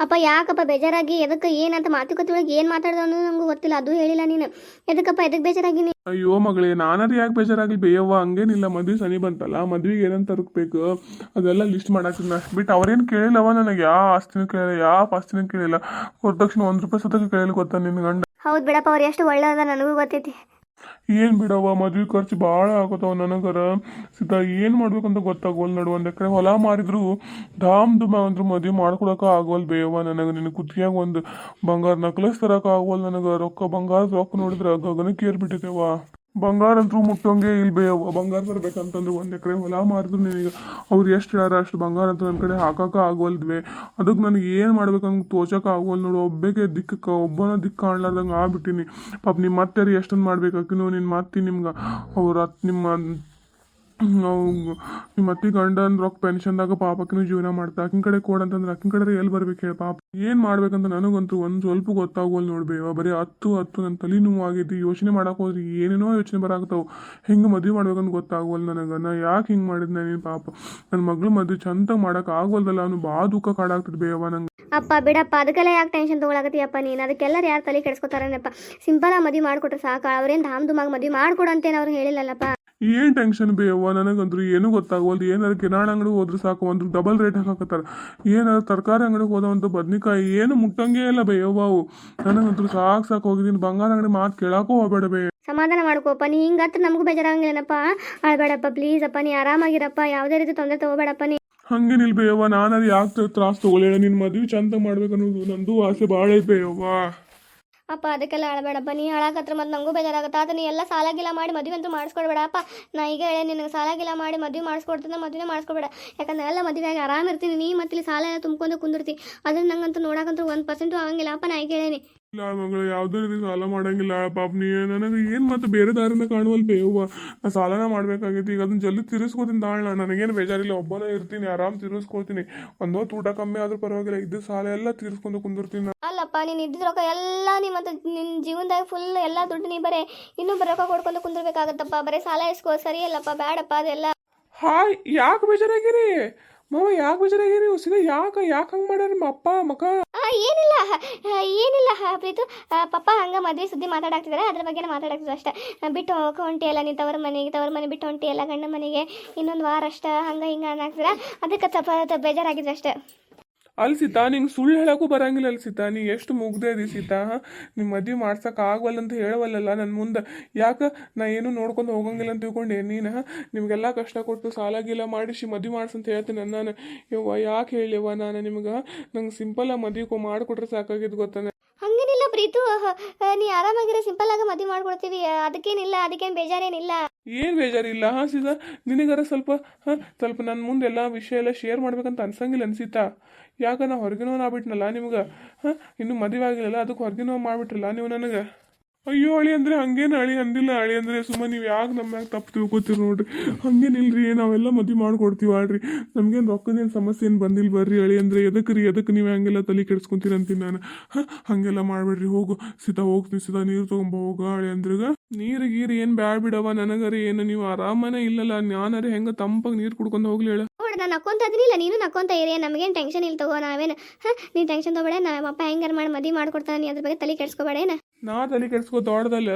ಅಪ್ಪ ಯಾಕಪ್ಪ ಬೇಜಾರಾಗಿ? ಎದಕ್ಕೆ ಏನಂತ ಮಾತುಕತೆ ಒಳಗೆ ಏನು ಮಾತಾಡ್ದ ಅನ್ನೋದು ನಂಗೆ ಗೊತ್ತಿಲ್ಲ. ಅದು ಹೇಳಿಲ್ಲ ನೀನು. ಎದಕ್ಕಪ್ಪ ಎದಕ್ಕೆ ಬೇಜಾರಾಗಿನಿ ಅಯ್ಯೋ ಮಗಳೇ ನಾನಾರು ಯಾಕೆ ಬೇಜಾರಾಗ್ಲಿ? ಬೇಯವ್ವ ಹಂಗೇನಿಲ್ಲ. ಮದ್ವೆ ಸನಿ ಬಂತಲ್ಲ ಮದ್ವೆಗೆ ಏನಂತ ತರಕ್ಬೇಕು ಅದೆಲ್ಲ ಲಿಸ್ಟ್ ಮಾಡಾಕಿದ್ನ ಅಷ್ಟು ಬಿಟ್ಟು ಅವ್ರೇನು ಕೇಳಿಲ್ಲವ ನನಗೆ. ಯಾವ ಆಸ್ತಿನೂ ಕೇಳಿಲ್ಲ ಯಾವ ಆಸ್ತಿನೂ ಕೇಳಿಲ್ಲ. ವರದಕ್ಷಿಣೆ ಒಂದು ರೂಪಾಯಿ ಸತಕ್ಕೆ ಕೇಳಿಲ್ಲ ಗೊತ್ತಾ ನಿನ್ನ ಗಂಡ? ಹೌದು ಬಿಡಪ್ಪ ಅವ್ರು ಎಷ್ಟು ಒಳ್ಳೆಯದ ನನಗೂ ಗೊತ್ತೈತಿ. ಏನು ಬಿಡವ್ವ, ಮದ್ವೆ ಖರ್ಚು ಭಾಳ ಆಗತ್ತವ ನನಗರ. ಸೀದಾ ಏನು ಮಾಡ್ಬೇಕಂತ ಗೊತ್ತಾಗೋಲ್ ನೋಡು, ಒಂದ್ ಎಕರೆ ಹೊಲ ಮಾರಿದ್ರು ಧಾಮ್ ದುಮ ಅಂದ್ರು ಮದ್ವೆ ಮಾಡ್ಕೊಡಕ ಆಗೋಲ್ ಬೇವ ನನಗೆ. ನಿನ್ ಕುತ್ತಿಯಾಗ ಒಂದು ಬಂಗಾರ ನಕ್ಲೆಸ್ ತರಕ ಆಗೋಲ್ ನನಗೆ. ರೊಕ್ಕ ಬಂಗಾರ ರೊಕ್ಕ ನೋಡಿದ್ರ ಗಗನಕ್ಕೆ ಏರ್ಬಿಟ್ಟಿದ್ದೇವ ಬಂಗಾರ ಅಂತೂ ಮುಟ್ಟೋಂಗೆ ಇಲ್ಲಿ ಅವ ಬಂಗಾರ ಬರ್ಬೇಕಂತಂದ್ರೆ ಒಂದು ಎಕರೆ ಹೊಲ ಮಾರಿದ್ರು ನಿನಗೆ ಅವ್ರು ಎಷ್ಟು ಹೇಳಾರ ಅಷ್ಟು ಬಂಗಾರ ಅಂತ ನನ್ನ ಕಡೆ ಹಾಕಕ್ಕೆ ಆಗೋಲ್ದ್ವೆ. ಅದಕ್ಕೆ ನನಗೆ ಏನು ಮಾಡ್ಬೇಕಂತ ತೋಚಕ್ಕೆ ಆಗೋಲ್ ನೋಡು. ಒಬ್ಬಕ್ಕೆ ದಿಕ್ಕಕ್ಕೆ ಒಬ್ಬನ ದಿಕ್ಕು ಕಾಣ್ಲಾರ್ದಂಗೆ ಆಗ್ಬಿಟ್ಟಿನಿ. ಪಾಪ ನಿಮ್ಮ ಅತ್ತೆರಿ ಎಷ್ಟೊಂದು ಮಾಡ್ಬೇಕಾಕಿನೂ ನಿನ್ನ ಮತ್ತಿ ನಿಮ್ಗೆ. ಅವ್ರ ನಿಮ್ಮ ನಾವು ನಿಮ್ಮ ಅತ್ತಿ ಗಂಡನ ರೊಕ್ಕ ಪೆನ್ಷನ್ದಾಗ ಪಾಪಕ್ಕಿನೂ ಜೀವನ ಮಾಡ್ತಾ ಆಕಿನ ಕಡೆ ಕೊಡಂತಂದ್ರೆ ಆಕಿನ ಕಡೆ ಎಲ್ಲಿ ಬರ್ಬೇಕು ಹೇಳಿ ಪಾಪ. ಏನು ಮಾಡ್ಬೇಕಂತ ನನಗಂತೂ ಒಂದು ಸ್ವಲ್ಪ ಗೊತ್ತಾಗೋಲ್ ನೋಡ್ಬೇವ ಬರೀ ಹತ್ತು ಹತ್ತು ನನ್ನ ತಲೆ ನೋವು ಯೋಚನೆ ಮಾಡಕ್ಕೆ ಹೋದ್ರೆ ಏನೇನೋ ಯೋಚನೆ ಬರಾಕತ್ತಾವ. ಹೆಂಗೆ ಮದುವೆ ಮಾಡ್ಬೇಕಂತ ಗೊತ್ತಾಗೋಲ್ ನನಗೆ. ನಾ ಯಾಕೆ ಹಿಂಗೆ ಮಾಡಿದ್ನ ನೀನು ಪಾಪ. ನನ್ನ ಮಗಳು ಮದುವೆ ಚಂದ ಮಾಡಕ್ ಆಗೋಲ್ದಲ್ಲ ಅವನು ಭಾಳ ದುಃಖ ಕಾಡಾಗ್ತದೆ ಬೇವ ನಂಗೆ. ಅಪ್ಪ, ಬಿಡಪ್ಪ. ಅದಕ್ಕೆಲ್ಲ ಯಾಕೆ ಟೆನ್ಷನ್ ತೊಗೊಳಕತ್ತೀಯಪ್ಪ ನೀನು? ಅದಕ್ಕೆಲ್ಲರೂ ಯಾರು ತಲೆ ಕೆಡಿಸ್ಕೊತಾರನಪ್ಪ? ಸಿಂಪಲಾಗಿ ಮದುವೆ ಮಾಡ್ಕೊಟ್ರೆ ಸಾಕು. ಅವ್ರೇನು ಧಾಮ್ ಧುಮಾಗ್ ಮದುವೆ ಮಾಡ್ಕೊಡಂತೇನು ಅವ್ರು ಹೇಳಿಲ್ಲಲ್ಲಪ್ಪ? ಏನು ಟೆನ್ಷನ್ ಬೇವ ನನಗಂದ್ರು ಏನೂ ಗೊತ್ತಾಗವಲ್ದು. ಏನಾದ್ರು ಕಿರಾಣ ಅಂಗಡಿ ಹೋದ್ರೆ ಸಾಕು. ಒಂದು ಡಬಲ್ ರೇಟ್ ಹಾಕತ್ತಾರ ಏನಾದ್ರು ತರಕಾರಿ ಅಂಗಡಿಗೆ ಹೋದವಂತ ಬದ್ನಿಕಾಯಿ ಏನು ಮುಟ್ಟಂಗೇ ಇಲ್ಲ ಬೇಯವ್ವಾವು ನನಗಂತೂ ಸಾಕು ಸಾಕು ಹೋಗಿದ್ದೀನಿ. ಬಂಗಾರ ಅಂಗಡಿ ಮಾತು ಕೇಳಾಕೂ ಹೋಗಬೇಡ ಬೇ. ಸಮಾಧಾನ ಮಾಡ್ಕೋಪ್ಪ. ನೀ ಹಿಂಗತ್ರ ನಮಗೂ ಬೇಜಾರಂಗಿಲ್ಲಪ್ಪ ಅಳ್ಬೇಡಪ್ಪ ಪ್ಲೀಸ್ ಅಪ್ಪ. ನೀ ಆರಾಮಾಗಿರಪ್ಪ. ಯಾವುದೇ ರೀತಿ ತೊಂದರೆ ತಗೋಬೇಡಪ್ಪ ನೀ. ಹಂಗೆ ಬೇಯವ್ವ ನಾನು ಅದು ಯಾಕೆ ತ್ರಾಸ ತಗೊಳ್ಳೇಳ ನಿನ್ನ ಮದುವೆ ಚಂದ ಮಾಡ್ಬೇಕನ್ನೋದು ನಂದು ಆಸೆ ಭಾಳ ಐತೆ ಬೇಯವ್ವ ಅಪ್ಪ, ಅದಕ್ಕೆಲ್ಲ ಅಳಬೇಡಪ್ಪ. ನೀ ಹಾಳಾಕತ್ರ ಮತ್ತು ನಂಗೂ ಬೇಜಾರಾಗುತ್ತೆ. ಆತ ನೀ ಎಲ್ಲ ಸಾಲಾಗಿಲ್ಲ ಮಾಡಿ ಮದುವೆ ಅಂತೂ ಮಾಡಿಸ್ಕೊಡ್ಬೇಡಪ್ಪ ನಾ ಈಗ ಹೇಳಿ, ನಿನಗೆ ಸಾಲಾಗಿಲ್ಲ ಮಾಡಿ ಮದುವೆ ಮಾಡಿಸ್ಕೊಡ್ತೀನಿ ಮದುವೆ ಮಾಡಿಸ್ಕೊಬೇಡ. ಯಾಕಂದ್ರೆ ಎಲ್ಲ ಮದುವೆಯಾಗಿ ಆರಾಮ ಇರ್ತೀನಿ ನೀ ಮತ್ತೆ ಇಲ್ಲಿ ಸಾಲ ಎಲ್ಲ ತುಂಬ್ಕೊಂಡು ಕುಂದಿರ್ತಿ. ಅದನ್ನ ನಂಗಂತೂ ನೋಡಕ್ಕಂತೂ ಒಂದು ಪರ್ಸೆಂಟು ಆಗಂಗಿಲ್ಲ. ಅಪ್ಪ, ನಾ ಈಗ ಹೇಳೇನಿ. ಇಲ್ಲ ಮಗಳು ಯಾವುದೇ ರೀತಿ ಸಾಲ ಮಾಡಂಗಿಲ್ಲ. ಪಾಪ ನೀ ನನಗೆ ಏನು ಮತ್ತೆ ಬೇರೆ ದಾರಿನ ಕಾಣುವಲ್ ಬೇವ ನಾ ಸಾಲನ ಮಾಡ್ಬೇಕಾಗೈತಿ ಈಗ ಅದನ್ನ ಜಲ್ದಿ ತಿರ್ಸ್ಕೋತೀನಿ ತಾಳ ನನಗೇನು ಬೇಜಾರಿಲ್ಲ ಒಬ್ಬನೇ ಇರ್ತೀನಿ ಆರಾಮ್ ತಿರ್ಸ್ಕೋತೀನಿ. ಒಂದು ಹೊತ್ತು ಊಟ ಕಮ್ಮಿ ಆದ್ರೂ ಪರವಾಗಿಲ್ಲ. ಇದ್ದ ಸಾಲ ಎಲ್ಲ ತೀರಿಸ್ಕೊಂಡು ಕುಂದಿರ್ತೀನಿ ಅಲ್ಲಪ್ಪ ನೀನು ಇದ್ದಿದ್ ರೊಕ್ಕ ಎಲ್ಲ ನೀ ಮತ್ತು ನಿನ್ನ ಜೀವನದಾಗ ಫುಲ್ ಎಲ್ಲ ದುಡ್ಡು ನೀ ಬರೇ ಇನ್ನೂ ರೊಕ್ಕ ಕೊಡ್ಕೊಂಡು ಕುಂದಿರ್ಬೇಕಾಗತ್ತಪ್ಪ. ಬರೀ ಸಾಲ ಇಸ್ಕೋ ಸರಿ ಅಲ್ಲಪ್ಪ ಬೇಡಪ್ಪ ಅದೆಲ್ಲ. ಹಾಯ್ ಯಾಕೆ ಬೇಜಾರಾಗಿರಿ? ಮಾವ ಯಾಕೆ ಬೇಜಾರಾಗಿರಿ ಉಸಿದ ಯಾಕೆ ಯಾಕೆ ಹಂಗೆ ಮಾಡ್ಯಾರ ನಿಮ್ಮ ಅಪ್ಪ ಆ, ಏನಿಲ್ಲ. ಏನಿಲ್ಲ ಪ್ರೀತು. ಪಪ್ಪ ಹಂಗ ಮದ್ವೆ ಸುದ್ದಿ ಮಾತಾಡಾಕ್ತಿದಾರೆ. ಅದ್ರ ಬಗ್ಗೆ ಮಾತಾಡಾಕ್ತಿದ್ರು ಅಷ್ಟೇ. ಬಿಟ್ಟು ಹೋಗಕ್ಕೆ ಹೊಂಟಿ ಎಲ್ಲ ನೀ ತವ್ರ ಮನೆಗೆ ತವ್ರ ಮನೆ ಬಿಟ್ಟು ಹೊಂಟಿ ಎಲ್ಲ ಗಂಡ ಮನೆಗೆ. ಇನ್ನೊಂದು ವಾರ ಅಷ್ಟ ಹಂಗ ಹಿಂಗ ಅನ್ನಾಕ್ತಿದ್ರ ಅದಕ್ಕೆ ಸ್ವಲ್ಪ ಬೇಜಾರಾಗಿದ್ರು ಅಷ್ಟೇ. ಅಲ್ಲಿ ಸೀತಾ ನಿಂಗೆ ಸುಳ್ಳು ಹೇಳೋಕ್ಕೂ ಬರಂಗಿಲ್ಲ ಅಲ್ಲಿ ಸೀತಾ. ನೀ ಎಷ್ಟು ಮುಗ್ದೇ ಇದಿ ಸೀತಾ? ನಿಮ್ಮ ಮದ್ವೆ ಮಾಡ್ಸಕ್ಕೆ ಆಗವಲ್ಲ ಅಂತ ಹೇಳವಲ್ಲಲ್ಲ ನನ್ನ ಮುಂದೆ. ಯಾಕೆ? ನಾ ಏನು ನೋಡ್ಕೊಂಡು ಹೋಗಂಗಿಲ್ಲ ಅಂತ ತಿಳ್ಕೊಂಡೆ. ನೀನು ನಿಮಗೆಲ್ಲ ಕಷ್ಟ ಕೊಟ್ಟು ಸಾಲ ಗೀಲ ಮಾಡಿಸಿ ಮದ್ವೆ ಮಾಡ್ಸಂತ ಹೇಳ್ತೀನಿ ನಾನು. ಯವ್ವ ಯಾಕೆ ಹೇಳಿವ ನಾನು ನಿಮ್ಗೆ? ನಂಗೆ ಸಿಂಪಲಾಗಿ ಮದ್ವೆ ಮಾಡಿಕೊಟ್ರೆ ಸಾಕಾಗಿದ್ದು ಗೊತ್ತಾನೆ ಹಂಗೇನಿಲ್ಲ ಪ್ರೀತು. ನೀ ಆರಾಮಾಗಿರೋ ಸಿಂಪಲ್ ಆಗಿ ಮದುವೆ ಮಾಡ್ಕೊಡ್ತೀವಿ. ಅದಕ್ಕೇನಿಲ್ಲ ಅದಕ್ಕೇನು ಬೇಜಾರೇನಿಲ್ಲ. ಏನು ಬೇಜಾರಿಲ್ಲ ಹಾಂ ಸೀತಾ? ನಿನಗಾರ ಸ್ವಲ್ಪ ಹಾಂ ಸ್ವಲ್ಪ ನನ್ನ ಮುಂದೆ ಎಲ್ಲ ವಿಷಯ ಎಲ್ಲ ಶೇರ್ ಮಾಡ್ಬೇಕಂತ ಅನ್ಸಂಗಿಲ್ಲ ಅನ್ಸಿತಾ? ಯಾಕೆ ನಾ ಹೊರಗಿನವನ್ನ ಆಗ್ಬಿಟ್ನಲ್ಲ ನಿಮ್ಗೆ? ಹಾಂ? ಇನ್ನೂ ಮದುವೆ ಆಗಿಲ್ಲಲ್ಲ ಅದಕ್ಕೆ ಹೊರಗಿನವ್ ಮಾಡ್ಬಿಟ್ರಲ್ಲ ನೀವು ನನಗೆ? ಅಯ್ಯೋ, ಅಳಿ ಅಂದ್ರೆ ಹಂಗೇನು ಅಳಿ? ಅಂದಿಲ್ಲ ಅಳಿ ಅಂದ್ರೆ ಸುಮ್ಮನೆ ನೀವು ಯಾಕೆ ನಮ್ಮ ಮ್ಯಾಗ ತಪ್ಪು ತಿಳ್ಕೊತೀರಿ ನೋಡ್ರಿ. ಹಂಗೇನಿಲ್ರಿ ನಾವೆಲ್ಲ ಮದುವೆ ಮಾಡ್ಕೊಡ್ತೀವಿ ಆಡ್ರಿ ನಮಗೇನು ರೊಕ್ಕದೇನು ಸಮಸ್ಯೆ ಏನು ಬಂದಿಲ್ಲ ಬರ್ರಿ ಅಳಿ ಅಂದ್ರೆ ಎದಕ್ಕೆ ರೀ ಎದಕ್ಕೆ ನೀವು ಹಂಗೆಲ್ಲ ತಲೆ ಕೆಡ್ಸ್ಕೊಂತೀರ ಅಂತೀನಿ ನಾನು? ಹಾಂ? ಹಾಗೆಲ್ಲ ಮಾಡಬೇಡ್ರಿ, ಹೋಗು. ಸೀತಾ ಹೋಗ್ತೀನಿ ಸೀತಾ ನೀರು ತೊಗೊಂಬ, ಹೋಗ ಅಳಿ ಅಂದ್ರಗ. ನೀರು, ಗೀರು ಏನು ಬ್ಯಾಡ್ ಬಿಡವ ನನಗರಿ ಏನು ನೀವು ಆರಾಮನೇ ಇಲ್ಲಲ್ಲ. ನಾನರೆ ಹೆಂಗೆ ತಂಪಾಗಿ ನೀರು ಕುಡ್ಕೊಂಡು ಹೋಗ್ಲಿ ಹೇಳ. ನೋಡು ನಾನು ನಕ್ಕೊಂತ ಇಲ್ಲ ನೀನು ನಕ್ಕೊಂತ ಇರಿ ನಮಗೇನು ಟೆನ್ಷನ್ ಇಲ್ಲ ತಗೋ ನಾವೇನು ಹಾಂ? ನೀ ಟೆನ್ಷನ್ ತಗೋಬೇಡ ನಮ್ಮ ಅಪ್ಪ ಹೆಂಗಾರ ಮಾಡಿ ಮದಿ ಮಾಡ್ಕೊಡ್ತಾನೆ ನೀ ಅದ್ರ ಬಗ್ಗೆ ತಲೆ ಕೆಡ್ಸ್ಕೊಬೇಡೇನ ನಾ ತಲೆ ಕೆಡ್ಸ್ಕೊ ದೊಡ್ಡದಲ್ಲ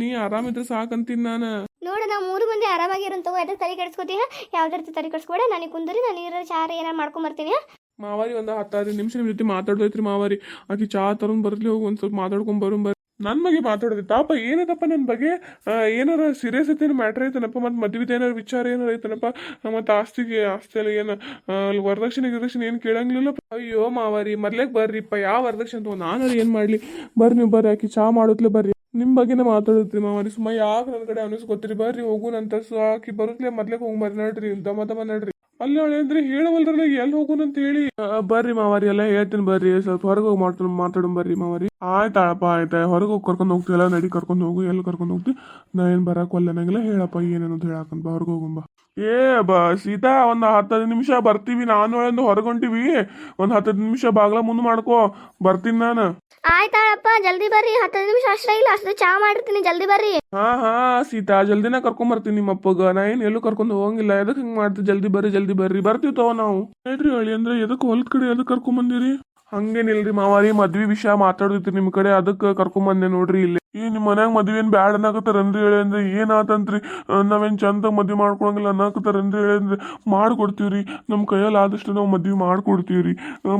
ನೀ ಆರಾಮಿದ್ರೆ ಸಾಕಂತೀನಿ ನಾನು. ನೋಡು ನಾವು ಮೂರು ಮಂದಿ ಆರಾಮಾಗಿರೋ ತಗೋ ಅದ್ರ ತಲೆ ಕೆಡ್ಸ್ಕೊತೀಯ ಯಾವ್ದೇ ರೀತಿ ತಲೆ ಕೆಡ್ಸ್ಕೊಬೇಡ ನನಗೆ ಕುಂದರಿ ನಾನು ನೀರು ಚಾರ ಏನಾರು ಮಾಡ್ಕೊಂಬರ್ತೀನಿ ಬರ್ತೀನಿ ಮಾವಾರಿ ಒಂದು ಹತ್ತಾರು ನಿಮಿಷ ನಿಮ್ಮ ಜೊತೆ ಮಾತಾಡೋದೈತ್ರಿ ಮಾವಾರಿ. ಆಕಿ ಚಾ ತಗೊಂಡ್ ಬರ್ಲಿ ಹೋಗಿ ಒಂದು ಸ್ವಲ್ಪ ಮಾತಾಡ್ಕೊಂಡ್ ಬರ್ರಿ. ನನ್ನ ಬಗ್ಗೆ ಮಾತಾಡಿದೆ. ತಾಪ, ಏನದಪ್ಪ ನನ್ನ ಬಗ್ಗೆ? ಏನಾರ ಸೀರಿಯಸ್ ಐತೇನು ಮ್ಯಾಟ್ರ್ ಐತನಪ್ಪ? ಮತ್ತು ಮದುವೆದ ಏನಾರ ವಿಚಾರ ಏನಾರ ಐತನಪ್ಪ? ಮತ್ತು ಆಸ್ತಿಗೆ, ಆಸ್ತಿಯಲ್ಲಿ ಏನು ಅಲ್ಲಿ ವರದಕ್ಷಿಣೆ, ಗಿರದಕ್ಷಿಣೆ ಏನು ಕೇಳಂಗಿಲ್ಲ ಅಯ್ಯೋ ಮಾವಾರಿ ಮೊದ್ಲೇಕ್ ಬರ್ರಿಪ್ಪ. ಯಾವ ವರದಕ್ಷಿಣೆ ತಗೋ ನಾನು ಏನು ಮಾಡಲಿ? ಬರ್ರಿ ನೀವು, ಬರ್ರಿ ಆಕಿ, ಚಾ ಮಾಡುತ್ತಲೇ ಬರ್ರಿ. ನಿಮ್ಮ ಬಗ್ಗೆನೇ ಮಾತಾಡುತ್ತೆ ಮಾವಾರಿ. ಸುಮ್ಮ ಯಾಕೆ ನನ್ನ ಕಡೆ ಅನಿಸ್ಕೊತೀರಿ ಬರ್ರಿ, ಹೋಗು ನಂತರ ಆಕಿ ಬರುತ್ತಲೇ ಮೊದ್ಲೇಕ್ ಹೋಗಿ ಬರ್ರಿ ನಡ್ರಿ ದಮ ದಮ ನಡ್ರಿ. ಅಲ್ಲಿ ಅಂದ್ರೆ ಹೇಳವಲ್ರಲ್ಲ ಎಲ್ಲಿ ಹೋಗೋಣ ಅಂತ ಹೇಳಿ. ಬರ್ರಿ ಮಾವಾರಿ, ಎಲ್ಲ ಹೇಳ್ತೀನಿ ಬರ್ರಿ, ಸ್ವಲ್ಪ ಹೊರಗೆ ಹೋಗಿ ಮಾತಾಡ್ ಮಾತಾಡೋಣ ಬರ್ರಿ ಮಾವಾರಿ. ಆಯ್ತಾಳಪ್ಪ ಆಯ್ತ ಹೊರಗೆ ಹೋಗಿ ಕರ್ಕೊಂಡು ಹೋಗ್ತೀವಲ್ಲ ನಡಿ ಕರ್ಕೊಂಡು ಹೋಗು ಎಲ್ಲಿ ಕರ್ಕೊಂಡು ಹೋಗ್ತಿ ನಾ ಏನು ಬರಕ್ಕೆ ನಂಗೆಲ್ಲ ಹೇಳಪ್ಪ ಏನೇನಂತ ಹೇಳಕ್ಕಂತ ಬಾ, ಹೊರಗೆ ಹೋಗುಂಬ ಏ ಬ ಸೀತಾ ಒಂದು ಹತ್ತು ನಿಮಿಷ ಬರ್ತೀವಿ ನಾನು ಎಂದು ಹೊರಗೊಂಟಿವಿ. ಒಂದು ಹತ್ತು ನಿಮಿಷ ಬಾಗ್ಲ ಮುಂದೆ ಮಾಡ್ಕೋ ಬರ್ತೀನಿ ನಾನು. ಆಯ್ತಾಳಪ್ಪ ಜಲ್ದಿ ಬರ್ರಿ ಹತ್ತೈದು ನಿಮಿಷ ಅಷ್ಟೇ ಇಲ್ಲ ಅಷ್ಟು ಚಾ ಮಾಡಿರ್ತೀನಿ ಜಲ್ದಿ ಬರ್ರಿ. ಹಾ ಹಾ ಸೀತಾ ಜಲ್ದಿನ ಕರ್ಕೊಂಡ್ ಬರ್ತೀನಿ ನಿಮ್ಮ ಅಪ್ಪಗ ನಾ ಏನ್ ಎಲ್ಲೂ ಕರ್ಕೊಂಡು ಹೋಗಂಗಿಲ್ಲ ಎದಕ್ ಹಿಂಗ್ ಮಾಡ್ತಿ? ಜಲ್ದಿ ಬರ್ರಿ ಜಲ್ದಿ ಬರ್ರಿ. ಬರ್ತೀವಿ ತಗೋ ನಾವು. ಹೇಳ್ರಿ ಹೇಳಿ ಅಂದ್ರೆ ಎದಕ್ ಹೊಲದ ಕಡೆ ಎದಕ್ ಕರ್ಕೊಂಡ್ ಬಂದಿರಿ ಹಂಗೇನಿಲ್ರಿ ಮಾವಾರಿ ಮದ್ವಿ ವಿಷಯ ಮಾತಾಡೋದಿತ್ತು ನಿಮ್ ಕಡೆ ಅದಕ್ಕೆ ಕರ್ಕೊಂಬಂದೆ ನೋಡ್ರಿ ಇಲ್ಲಿ. ಈ ನಿಮ್ಮ ಮನ್ಯಾಗ ಮದ್ವಿ ಏನ್ ಬ್ಯಾಡ ಅನ್ನಕತ್ತಾರನ್ರಿ ಹೇಳಿ ಅಂದ್ರೆ ಏನಾತಂತ್ರಿ? ಆತಂತ್ರಿ ನಾವೇನ್ ಚಂದ ಮದ್ವಿ ಮಾಡ್ಕೊಳಂಗಿಲ್ಲ ಅನ್ನಕತ್ತಾರನ್ರಿ ಹೇಳಿ ಅಂದ್ರೆ ಮಾಡ್ಕೊಡ್ತೀವ್ರಿ. ನಮ್ಮ ಕೈಯಲ್ಲಿ ಆದಷ್ಟು ನಾವು ಮದ್ವಿ ಮಾಡ್ಕೊಡ್ತೀವ್ರಿ.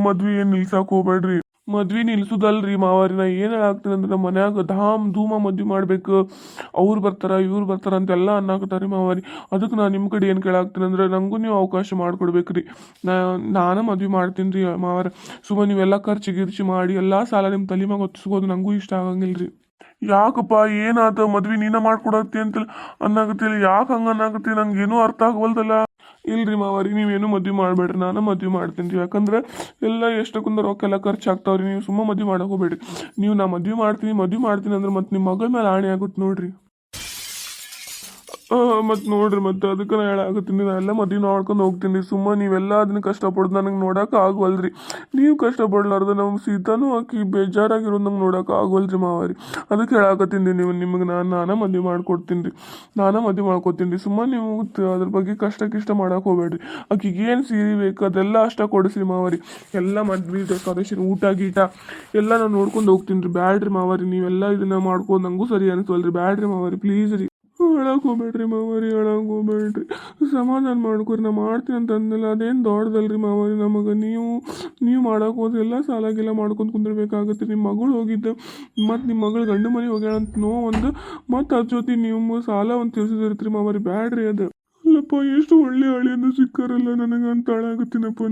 ಮದ್ವೆ ಏನ್ ನಿಲ್ಸಾಕ್ ಹೋಗ್ಬೇಡ್ರಿ. ಮದ್ವಿ ನಿಲ್ಸುದಲ್ರಿ ಮಾವಾರಿ, ನಾ ಏನ್ ಹೇಳಾಕ್ತೀನಿ ಅಂದ್ರೆ ಮನ್ಯಾಗ ಧಾಮ್ ಧೂಮ ಮದ್ವಿ ಮಾಡ್ಬೇಕು. ಅವ್ರು ಬರ್ತಾರ, ಇವ್ರು ಬರ್ತಾರ ಅಂತೆಲ್ಲ ಅನ್ನಾಕತ್ತಾರಿ ಮಾವಾರಿ. ಅದಕ್ಕೆ ನಾ ನಿಮ್ಮ ಕಡೆ ಏನು ಕೇಳಾಕ್ತೀನಿ ಅಂದ್ರೆ ನಂಗೂ ನೀವು ಅವಕಾಶ ಮಾಡ್ಕೊಡ್ಬೇಕ್ರಿ. ನಾ, ನಾನು ಮದ್ವೆ ಮಾಡ್ತೀನಿ ರೀ ಮಾವಾರ. ಸುಮ್ಮ ನೀವೆಲ್ಲ ಖರ್ಚು ಗಿರ್ಚು ಮಾಡಿ ಎಲ್ಲ ಸಾಲ ನಿಮ್ಮ ತಲೆ ಮ್ಯಾಗ ಹೊತ್ತಿಸ್ಬೋದು ನಂಗೂ ಇಷ್ಟ ಆಗಂಗಿಲ್ರಿ. ಯಾಕಪ್ಪ, ಏನಾತ ಮದ್ವಿ ನೀನ ಮಾಡ್ಕೊಡತ್ತಿ ಅಂತ ಅನ್ನಾಗತ್ತಿಲ್ಲ ಯಾಕೆ ಹಂಗ ಅನ್ನಾಗತ್ತಿ ನಂಗೆ ಏನೂ ಅರ್ಥ ಆಗವಲ್ದಲ್ಲ. ಇಲ್ರಿ ಮಾವಾರಿ, ನೀವೇನು ಮದ್ವೆ ಮಾಡಬೇಡ್ರಿ. ನಾನು ಮದ್ವೆ ಮಾಡ್ತೀನಿ ರೀ. ಯಾಕಂದ್ರೆ ಎಲ್ಲ ಎಷ್ಟಕ್ಕೊಂದು ರೊಕ್ಕ ಎಲ್ಲ ಖರ್ಚು ಆಗ್ತಾವ್ರಿ ನೀವು ಸುಮ್ಮ ಮದ್ವೆ ಮಾಡಕ್ ಹೋಗ್ಬೇಡ್ರಿ. ನೀವು ನಾ ಮದ್ವೆ ಮಾಡ್ತೀನಿ ಮದ್ವೆ ಮಾಡ್ತೀನಿ ಅಂದ್ರೆ ಮತ್ತೆ ನಿಮ್ಮ ಮಗಳ ಮೇಲೆ ಆಣೆ ಆಗುತ್ತೆ ನೋಡ್ರಿ. ಮತ್ತು ನೋಡ್ರಿ, ಮತ್ತೆ ಅದಕ್ಕೆ ನಾ ಹೇಳಾಕತ್ತೀನಿ ನಾ ಎಲ್ಲ ಮದ್ವೆ ಮಾಡ್ಕೊಂಡು ಹೋಗ್ತೀನಿ. ಸುಮ್ಮ ನೀವೆಲ್ಲ ಅದನ್ನ ಕಷ್ಟಪಡೋದು ನನಗೆ ನೋಡೋಕೆ ಆಗವಲ್ರಿ ನೀವು ಕಷ್ಟಪಡಲಾರ್ದ ನಮ್ಮ ಸೀತಾನು ಆಕಿ ಬೇಜಾರಾಗಿರೋದು ನಂಗೆ ನೋಡೋಕೆ ಆಗವಲ್ರಿ ಮಾವಾರಿ. ಅದಕ್ಕೆ ಹೇಳಾಕತ್ತೀನಿ ನೀವು. ನಿಮಗೆ ನಾನು ನಾನೇ ಮದ್ವೆ ಮಾಡ್ಕೊಡ್ತೀನಿ. ರೀ ನಾನೇ ಮದ್ವೆ ಮಾಡ್ಕೊತೀನಿ ರೀ ಸುಮ್ಮ ನೀವು ಅದ್ರ ಬಗ್ಗೆ ಕಷ್ಟ ಕಿಷ್ಟ ಮಾಡಕ್ಕೆ ಹೋಗ್ಬೇಡ್ರಿ. ಆಕಿಗೆ ಏನು ಸೀರೆ ಬೇಕು ಅದೆಲ್ಲ ಅಷ್ಟ ಕೊಡಿಸ್ರಿ ಮಾವಾರಿ. ಎಲ್ಲ ಮದ್ವೆ ಡೆಕೋರೇಷನ್ ಊಟ, ಗೀಟ ಎಲ್ಲ ನಾನು ನೋಡ್ಕೊಂಡು ಹೋಗ್ತೀನಿ ರೀ. ಬ್ಯಾಡ್ರಿ ಮಾವಾರಿ. ನೀವೆಲ್ಲ ಇದನ್ನ ಮಾಡ್ಕೊಂಡು ನಂಗೂ ಸರಿ ಅನಿಸ್ವಲ್ರಿ. ಬ್ಯಾಡ್ರಿ ಮಾವಾರಿ. ಪ್ಲೀಸ್ ರೀ. ಹೋಗ್ಬೇಡ್ರಿ ಮಾವರಿ ಹೋಗ್ಬೇಡ್ರಿ ಸಮಾಧಾನ ಮಾಡ್ಕೊರಿ ನಾ ಮಾಡ್ತೀನಿ ಅಂತ ಅಂದಲ್ಲ ಅದೇನು ದೊಡ್ಡದಲ್ರಿ ಮಾವರಿ ನಮಗೆ? ನೀವು ನೀವು ಮಾಡೋಕೆ ಹೋದ್ರೆ ಎಲ್ಲ ಸಾಲ ಗೀಲ ಮಾಡ್ಕೊಂಡು ಕುಂದಿರ್ಬೇಕಾಗತ್ತೆ ನಿಮ್ಮ ಮಗಳು ಹೋಗಿದ್ದು, ಮತ್ತು ನಿಮ್ಮ ಮಗಳು ಗಂಡು ಮನೆ ಹೋಗ್ಯಾಳ ಅಂತ ನೋ ಒಂದು, ಮತ್ತು ಅದ್ರ ಜೊತೆ ನೀವು ಸಾಲ ಒಂದು ತೀರ್ಸಿದಿರ್ತೀರಿ ಮಾವರಿ. ಬ್ಯಾಡ್ರಿ ಅದು. ಅಲ್ಲಪ್ಪ ಎಷ್ಟು ಒಳ್ಳೆ ಹಳಿಯನ್ನು ಸಿಕ್ಕಾರಲ್ಲ ನನಗೆ ಅಂತ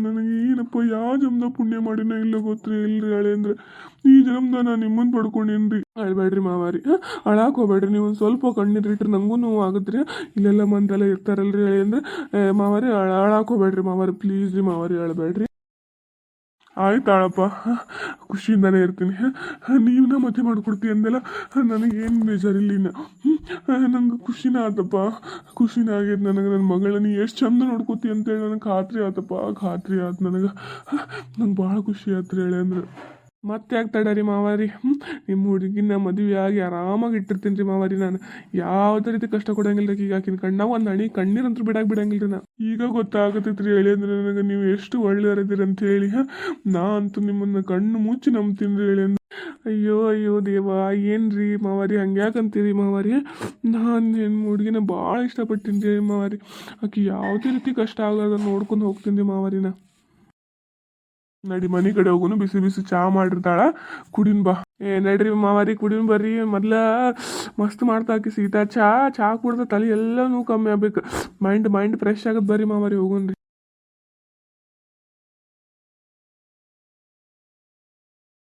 ನನಗೆ ಏನಪ್ಪ, ಯಾವ ಜನ್ಮದ ಪುಣ್ಯ ಮಾಡಿನ ಇಲ್ಲ ಗೊತ್ತ್ರಿ ಇಲ್ರಿ ಹಳೆ ಅಂದ್ರೆ. ಈ ಜನ್ಮದ ನಾನು ನಿಮ್ಮನ್ನು ಪಡ್ಕೊಂಡೇನ್ರಿ. ಅಳ್ಬೇಡ್ರಿ ಮಾವಾರಿ ಅಳಾಕ್ ಹೋಗ್ಬೇಡ್ರಿ, ನೀವು ಒಂದು ಸ್ವಲ್ಪ ಕಣ್ಣೀರಿಟ್ರೆ ನಂಗೂ ನೋವು ಆಗುತ್ತೆ ಇಲ್ಲೆಲ್ಲ ಮಂದೆಲ್ಲ ಇರ್ತಾರಲ್ರಿ ಹೇಳಿ ಅಂದ್ರೆ. ಮಾವಾರಿ, ಅಳ, ಅಳಾಕ್ ಹೋಗ್ಬೇಡ್ರಿ ಮಾವಾರಿ ಪ್ಲೀಸ್ ರೀ ಮಾವಾರಿ, ಅಳಬೇಡ್ರಿ. ಆಯ್ತು ಆಳಪ್ಪ. ಖುಷಿಯಿಂದಾನೇ ಇರ್ತೀನಿ. ನೀವು ನಾ ಮದುವೆ ಅಂದೆಲ್ಲ ನನಗೇನು ಬೇಜಾರಿಲ್ಲ ಇನ್ನು. ನಂಗೆ ಖುಷಿನ ಆತಪ್ಪ. ಖುಷಿನ ಆಗೈತೆ ನನಗೆ. ನನ್ನ ಮಗಳ ನೀ ಎಷ್ಟು ಚಂದ ನೋಡ್ಕೋತಿ ಅಂತೇಳಿ ನನಗೆ ಖಾತ್ರಿ ಆತಪ್ಪ. ಖಾತ್ರಿ ಆತು ನನಗೆ. ನಂಗೆ ಭಾಳ ಖುಷಿ ಆತ್ರಿ ಹೇಳಿ ಅಂದ್ರೆ. ಮತ್ತೆ ಯಾಕೆ ರೀ ಮಾವಾರಿ? ನಿಮ್ಮ ಹುಡುಗಿನ ಮದುವೆ ಆಗಿ ಆರಾಮಾಗಿ ಇಟ್ಟಿರ್ತೀನಿ ರೀ ಮಾವಾರಿ ನಾನು. ಯಾವುದೇ ರೀತಿ ಕಷ್ಟ ಕೊಡಂಗಿಲ್ಲ ರೀ ಈಗ ಆಕಿನ ಕಣ್ಣ ಒಂದು ಅಣಿ ಕಣ್ಣೀರಂತೂ ಬಿಡಾಕ್ ಬಿಡಂಗಿಲ್ಲ ರೀ ನಾ. ಈಗ ಗೊತ್ತಾಗತೈತ್ರಿ ಹೇಳಿ ಅಂದ್ರೆ ನನಗೆ ನೀವು ಎಷ್ಟು ಒಳ್ಳೆಯವರಿದ್ದೀರಿ ಅಂತ ಹೇಳಿ ನಾ ಅಂತೂ ನಿಮ್ಮನ್ನ ಕಣ್ಣು ಮುಚ್ಚಿ ನಂಬ್ತೀನಿ ರೀ ಹೇಳಿ ಅಂದ್ರೆ. ಅಯ್ಯೋ ಅಯ್ಯೋ ದೇವ, ಏನ್ರಿ ಮಾವಾರಿ? ಹಂಗ್ಯಾಕಂತೀರಿ ಮಾವಾರಿ? ನಾನು ಹೆಣ್ಣು ಹುಡುಗಿನ ಭಾಳ ಇಷ್ಟಪಟ್ಟಿನಿ ರೀ ಮಾವಾರಿ. ಆಕೆ ಯಾವುದೇ ರೀತಿ ಕಷ್ಟ ಆಗಲಾರ್ದ ನೋಡ್ಕೊಂಡು ಹೋಗ್ತೀನಿ ರೀ ಮಾವಾರಿನ. ನಡಿ, ಮನೆ ಕಡೆ ಹೋಗುನು ಬಿಸಿ ಬಿಸಿ ಚಾ ಮಾಡಿರ್ತಾಳ. ಕುಡಿನ್ ಬಾ. ಏ, ನಡ್ರಿ ಮಾವಾರಿ, ಕುಡಿನ್ ಬರ್ರಿ. ಮೊದ್ಲ ಮಸ್ತ್ ಮಾಡ್ತಾ ಆಕಿ ಸೀತಾ. ಚಾ ಚಾ ಕುಡ್ದ ತಲೆ ಎಲ್ಲನೂ ಕಮ್ಮಿ ಆಗ್ಬೇಕು. ಮೈಂಡ್ ಮೈಂಡ್ ಫ್ರೆಶ್ ಆಗದ್ ಬರ್ರಿ ಮಾವಾರಿ, ಹೋಗುನ್ರಿ.